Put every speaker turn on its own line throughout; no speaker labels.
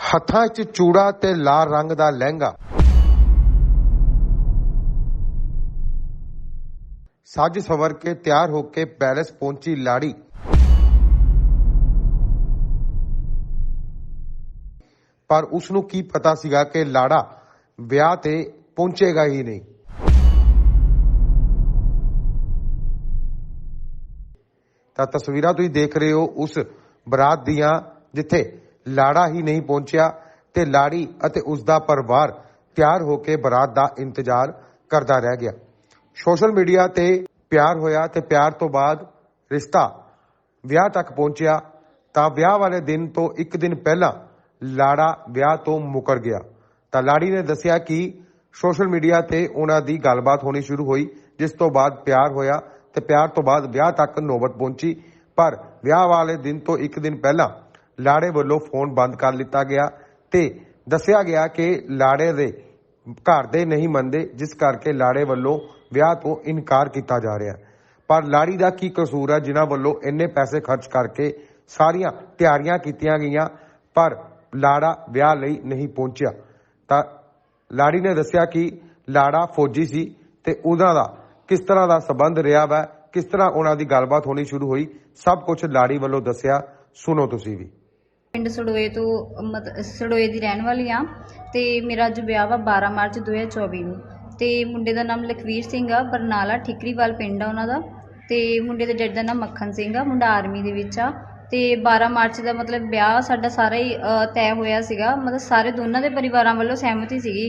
ਹੱਥਾਂ 'ਚ ਚੂੜਾ ਤੇ ਲਾਲ ਰੰਗ ਦਾ ਲਹਿੰਗਾ। ਸੱਜ ਸਵਰ ਕੇ ਤਿਆਰ ਹੋ ਕੇ ਪੈਲਸ ਪਹੁੰਚੀ ਲਾੜੀ। ਪਰ ਉਸ ਨੂੰ ਕੀ ਪਤਾ ਸੀਗਾ ਕਿ ਲਾੜਾ ਵਿਆਹ ਤੇ ਪਹੁੰਚੇਗਾ ਹੀ ਨਹੀਂ। ਤਾਂ ਤਸਵੀਰਾਂ ਤੁਸੀਂ ਦੇਖ ਰਹੇ ਹੋ ਉਸ ਬਰਾਤ ਦੀਆਂ, ਜਿੱਥੇ ਲਾੜਾ ਹੀ ਨਹੀਂ ਪਹੁੰਚਿਆ ਤੇ ਲਾੜੀ ਅਤੇ ਉਸ ਦਾ ਪਰਿਵਾਰ ਤਿਆਰ ਹੋ ਕੇ ਬਰਾਤ ਦਾ ਇੰਤਜ਼ਾਰ ਕਰਦਾ ਰਹਿ ਗਿਆ। ਸੋਸ਼ਲ ਮੀਡੀਆ ਤੇ ਪਿਆਰ ਹੋਇਆ ਤੇ ਪਿਆਰ ਤੋਂ ਬਾਅਦ ਰਿਸ਼ਤਾ ਵਿਆਹ ਤੱਕ ਪਹੁੰਚਿਆ ਤਾਂ ਵਿਆਹ ਵਾਲੇ ਦਿਨ ਤੋਂ ਇੱਕ ਦਿਨ ਪਹਿਲਾਂ ਲਾੜਾ ਵਿਆਹ ਤੋਂ ਮੁਕਰ ਗਿਆ। ਤਾਂ ਲਾੜੀ ਨੇ ਦੱਸਿਆ ਕਿ ਸੋਸ਼ਲ ਮੀਡੀਆ ਤੇ ਉਹਨਾਂ ਦੀ ਗੱਲਬਾਤ ਹੋਣੀ ਸ਼ੁਰੂ ਹੋਈ, ਜਿਸ ਤੋਂ ਬਾਅਦ ਪਿਆਰ ਹੋਇਆ ਤੇ ਪਿਆਰ ਤੋਂ ਬਾਅਦ ਵਿਆਹ ਤੱਕ ਨੌਬਤ ਪਹੁੰਚੀ। ਪਰ ਵਿਆਹ ਵਾਲੇ ਦਿਨ ਤੋਂ ਇੱਕ ਦਿਨ ਪਹਿਲਾਂ ਲਾੜੇ ਵੱਲੋਂ ਫੋਨ ਬੰਦ ਕਰ ਲਿੱਤਾ ਗਿਆ ਤੇ ਦੱਸਿਆ ਗਿਆ ਕਿ ਲਾੜੇ ਦੇ ਘਰ ਦੇ ਨਹੀਂ ਮੰਨਦੇ, ਜਿਸ ਕਰਕੇ ਲਾੜੇ ਵੱਲੋਂ ਵਿਆਹ ਤੋਂ ਇਨਕਾਰ ਕੀਤਾ ਜਾ ਰਿਹਾ। ਪਰ ਲਾੜੀ ਦਾ ਕੀ ਕਸੂਰ ਹੈ? ਜਿਨ੍ਹਾਂ ਵੱਲੋਂ ਇੰਨੇ ਪੈਸੇ ਖਰਚ ਕਰਕੇ ਸਾਰੀਆਂ ਤਿਆਰੀਆਂ ਕੀਤੀਆਂ ਗਈਆਂ, ਪਰ ਲਾੜਾ ਵਿਆਹ ਲਈ ਨਹੀਂ ਪਹੁੰਚਿਆ। ਤਾਂ ਲਾੜੀ ਨੇ ਦੱਸਿਆ ਕਿ ਲਾੜਾ ਫੌਜੀ ਸੀ ਤੇ ਉਹਨਾਂ ਦਾ ਕਿਸ ਤਰ੍ਹਾਂ ਦਾ ਸਬੰਧ ਰਿਹਾ ਵਾ, ਕਿਸ ਤਰ੍ਹਾਂ ਉਹਨਾਂ ਦੀ ਗੱਲਬਾਤ ਹੋਣੀ ਸ਼ੁਰੂ ਹੋਈ, ਸਭ ਕੁਝ ਲਾੜੀ ਵੱਲੋਂ ਦੱਸਿਆ। ਸੁਣੋ ਤੁਸੀਂ ਵੀ।
ਪਿੰਡ ਸੜੋਏ ਤੋਂ, ਮਤ, ਸੜੋਏ ਦੀ ਰਹਿਣ ਵਾਲੀ ਆ ਤੇ ਮੇਰਾ ਅੱਜ ਵਿਆਹ ਵਾ 12 ਮਾਰਚ 2024 ਨੂੰ। ਤੇ ਮੁੰਡੇ ਦਾ ਨਾਮ ਲਖਵੀਰ ਸਿੰਘ ਆ, ਬਰਨਾਲਾ ਠਿਕਰੀਵਾਲ ਪਿੰਡ ਆ ਉਹਨਾਂ ਦਾ। ਤੇ ਮੁੰਡੇ ਦੇ ਡੈਡ ਦਾ ਨਾਮ ਮੱਖਣ ਸਿੰਘ ਆ, ਮੁੰਡਾ ਆਰਮੀ ਦੇ ਵਿੱਚ ਆ। ਤੇ 12 ਮਾਰਚ ਦਾ ਮਤਲਬ ਵਿਆਹ ਸਾਡਾ ਸਾਰਾ ਹੀ ਤੈਅ ਹੋਇਆ ਸੀਗਾ। ਮਤਲਬ ਸਾਰੇ ਦੋਨਾਂ ਦੇ ਪਰਿਵਾਰਾਂ ਵੱਲੋਂ ਸਹਿਮਤੀ ਸੀਗੀ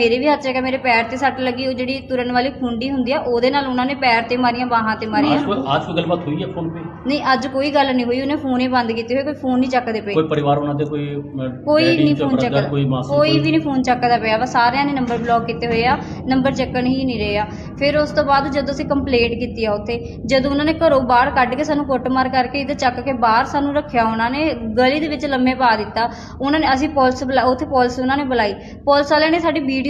ਮੇਰੇ ਵੀ ਹੱਥ ਚੱਕਿਆ ਮੇਰੇ ਪੈਰ ਤੇ ਸੱਟ ਲੱਗੀ ਉਹ ਜਿਹੜੀ ਤੁਰਨ ਵਾਲੀ ਖੁੰਡੀ ਹੁੰਦੀ ਆ ਉਹਦੇ ਨਾਲ ਉਹਨਾਂ ਨੇ ਪੈਰ ਤੇ ਮਾਰੀਆਂ ਬਾਹਾਂ ਤੇ
आज
ਮਾਰੀਆਂ
कोई आज कोई गलबात हुई है फोन पे
ਨਹੀਂ ਅੱਜ ਕੋਈ ਗੱਲ ਨਹੀਂ ਹੋਈ ਉਹਨੇ ਫੋਨ ਹੀ ਬੰਦ ਕੀਤੇ ਹੋਏ ਕੋਈ ਫੋਨ ਨਹੀਂ ਚੱਕਦੇ ਪਏ
कोई परिवार वाला थे कोई अ,
ਕੋਈ
डैडी,
ਨਹੀਂ
कोई
ਫੋਨ
brother,
ਚੱਕਦਾ
कोई मासी
ਕੋਈ ਵੀ ਨਹੀਂ ਫੋਨ ਚੱਕਦਾ ਪਿਆ ਵਾ ਸਾਰਿਆਂ ਨੇ ਨੰਬਰ ਬਲੌਕ ਕੀਤੇ ਹੋਏ ਆ ਨੰਬਰ ਚੱਕਣ ਹੀ ਨਹੀਂ ਰਹੇ ਆ ਫਿਰ ਉਸ ਤੋਂ ਬਾਅਦ ਜਦੋਂ ਅਸੀਂ ਕੰਪਲੇਂਟ ਕੀਤੀ ਆ ਉੱਥੇ ਜਦੋਂ ਉਹਨਾਂ ਨੇ ਘਰੋਂ ਬਾਹਰ ਕੱਢ ਕੇ ਸਾਨੂੰ ਕੁੱਟਮਾਰ ਕਰਕੇ ਇਹਦੇ ਚੱਕ ਕੇ ਬਾਹਰ ਸਾਨੂੰ ਰੱਖਿਆ ਉਹਨਾਂ ਨੇ ਗਲੀ ਦੇ ਵਿੱਚ ਲੰਮੇ ਪਾ ਦਿੱਤਾ ਉਹਨਾਂ ਨੇ ਅਸੀਂ ਪੁਲਿਸ ਬੁਲਾ ਉੱਥੇ ਪੁਲਿਸ ਉਹਨਾਂ ਨੇ ਬੁਲਾਈ ਪੁਲਿਸ ਵਾਲਿਆਂ ਨੇ ਸਾਡੀ ਵੀਡੀਓ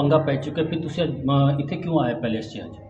ਪੰਗਾ ਪੈ ਚੁੱਕਾ ਫਿਰ ਤੁਸੀਂ ਇੱਥੇ ਕਿਉਂ ਆਏ ਪੈਲੇਸ 'ਚ ਅੱਜ?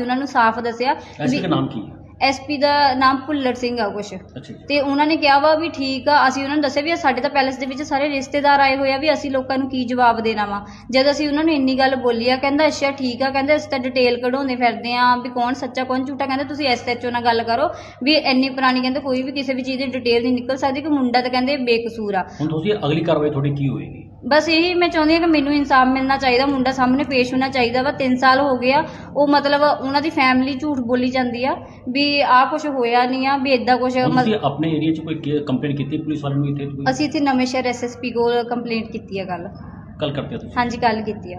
ਉਹਨਾਂ ਨੂੰ ਸਾਫ਼ ਦੱਸਿਆ
ਐਸਪੀ ਦਾ ਨਾਮ ਕੀ ਹੈ?
ਐਸਪੀ ਦਾ ਨਾਮ ਭੁੱਲਰ ਸਿੰਘ ਆ ਕੁਛ।
ਅੱਛਾ ਜੀ।
ਤੇ ਉਹਨਾਂ ਨੇ ਕਿਹਾ ਵਾ ਵੀ ਠੀਕ ਆ ਅਸੀਂ ਉਹਨਾਂ ਨੂੰ ਦੱਸਿਆ ਵੀ ਸਾਡੇ ਤਾਂ ਪੈਲੇਸ ਦੇ ਵਿੱਚ ਸਾਰੇ ਰਿਸ਼ਤੇਦਾਰ ਆਏ ਹੋਏ ਆ ਵੀ ਅਸੀਂ ਲੋਕਾਂ ਨੂੰ ਕੀ ਜਵਾਬ ਦੇਣਾ ਵਾ। ਜਦ ਅਸੀਂ ਉਹਨਾਂ ਨੂੰ ਇੰਨੀ ਗੱਲ ਬੋਲੀ ਆ ਕਹਿੰਦਾ ਅੱਛਾ ਠੀਕ ਆ ਕਹਿੰਦੇ ਅਸੀਂ ਤਾਂ ਡਿਟੇਲ ਕਢਾਉਂਦੇ ਫਿਰਦੇ ਆ ਵੀ ਕੌਣ ਸੱਚਾ ਕੌਣ ਝੂਠਾ ਕਹਿੰਦੇ ਤੁਸੀਂ ਐਸਐਚਓ ਨਾਲ ਗੱਲ ਕਰੋ ਵੀ ਇੰਨੀ ਪੁਰਾਣੀ ਕਹਿੰਦੇ ਕੋਈ ਵੀ ਕਿਸੇ ਵੀ ਚੀਜ਼ ਦੀ ਡਿਟੇਲ ਨਹੀਂ ਨਿਕਲ ਸਕਦੀ ਕਿ ਮੁੰਡਾ ਤਾਂ ਕਹਿੰਦੇ ਬੇਕਸੂਰ ਆ।
ਹੁਣ ਤੁਸੀਂ ਅਗਲੀ ਕਾਰਵਾਈ ਤੁਹਾਡੀ ਕੀ ਹੋਏਗੀ?
ਬਸ ਇਹੀ ਮੈਂ ਚਾਹੁੰਦੀ ਹਾਂ ਕਿ ਮੈਨੂੰ ਇਨਸਾਫ ਮਿਲਣਾ ਚਾਹੀਦਾ ਮੁੰਡਾ ਸਾਹਮਣੇ ਪੇਸ਼ ਹੋਣਾ ਚਾਹੀਦਾ ਵਾ 3 ਸਾਲ ਹੋ ਗਏ ਆ ਉਹ ਮਤਲਬ ਉਹਨਾਂ ਦੀ ਫੈਮਿਲੀ ਝੂਠ ਬੋਲੀ ਜਾਂਦੀ ਆ ਵੀ ਆਹ ਕੁਝ ਹੋਇਆ ਨਹੀਂ ਆ ਵੀ ਇਦਾਂ ਕੁਝ
ਹੁਣ ਤੁਸੀਂ ਆਪਣੇ ਏਰੀਆ 'ਚ ਕੋਈ ਕੰਪਲੇਂਟ ਕੀਤੀ ਪੁਲਿਸ ਵਾਲੇ ਨੂੰ ਇੱਥੇ?
ਅਸੀਂ ਇੱਥੇ ਨਵੇਂ ਸ਼ਹਿਰ ਐਸਐਸਪੀ ਕੋਲ ਕੰਪਲੇਂਟ ਕੀਤੀ ਆ ਗੱਲ
ਕੱਲ ਕਰਦੇ ਹੋ ਤੁਸੀਂ?
ਹਾਂਜੀ ਗੱਲ ਕੀਤੀ ਆ।